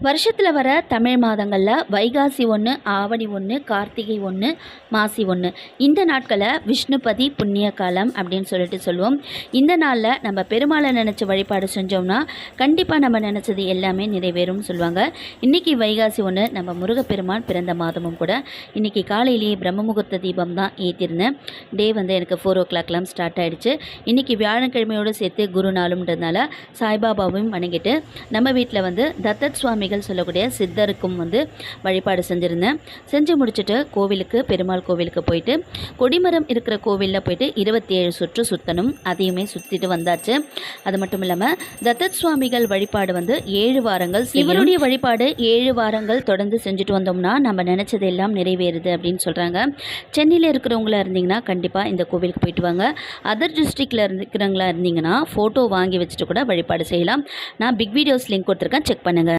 வருஷத்தில் வர தமிழ் மாதங்களில் வைகாசி ஒன்று ஆவணி ஒன்று கார்த்திகை ஒன்று மாசி ஒன்று இந்த நாட்களை விஷ்ணுபதி புண்ணிய காலம் அப்படின்னு சொல்லிட்டு சொல்லுவோம். இந்த நாளில் நம்ம பெருமாளை நினச்சி வழிபாடு செஞ்சோம்னா கண்டிப்பாக நம்ம நினச்சது எல்லாமே நிறைவேறும்னு சொல்லுவாங்க. இன்றைக்கி வைகாசி ஒன்று நம்ம முருகப்பெருமான் பிறந்த மாதமும் கூட இன்றைக்கி காலையிலேயே பிரம்ம முகூர்த்த தீபம் தான் ஏற்றிருந்தேன் டே வந்து எனக்கு ஃபோர் ஓ கிளாக்லாம் ஸ்டார்ட் ஆகிடுச்சு இன்றைக்கி வியாழக்கிழமையோடு சேர்த்து குரு நாளும்ன்றதுனால சாய்பாபாவையும் வணங்கிட்டு நம்ம வீட்டில் வந்து தத்தத் சுவாமிகள் சொல்லக்கூடிய சித்தருக்கும் வந்து வழிபாடு செஞ்சுருந்தேன். செஞ்சு முடிச்சுட்டு கோவிலுக்கு பெருமாள் கோவிலுக்கு போயிட்டு கொடிமரம் இருக்கிற கோவிலில் போயிட்டு இருபத்தி ஏழு சுற்று சுற்றணும் அதையுமே சுற்றிட்டு வந்தாச்சு. அது மட்டும் இல்லாமல் தத்தத் சுவாமிகள் வழிபாடு வந்து ஏழு வாரங்கள் இவருடைய வழிபாடு ஏழு வாரங்கள் தொடர்ந்து செஞ்சுட்டு வந்தோம்னா நம்ம நினச்சது எல்லாம் நிறைவேறுது அப்படின்னு சொல்கிறாங்க சென்னையில் இருக்கிறவங்களா இருந்தீங்கன்னா கண்டிப்பாக இந்த கோவிலுக்கு போயிட்டு வாங்க. அதர் டிஸ்ட்ரிக்டில் இருக்கிறவங்களா இருந்தீங்கன்னா ஃபோட்டோ வாங்கி வச்சுட்டு கூட வழிபாடு செய்யலாம். நான் பிக் வீடியோஸ் லிங்க் கொடுத்துருக்கேன் செக் பண்ணுங்கள்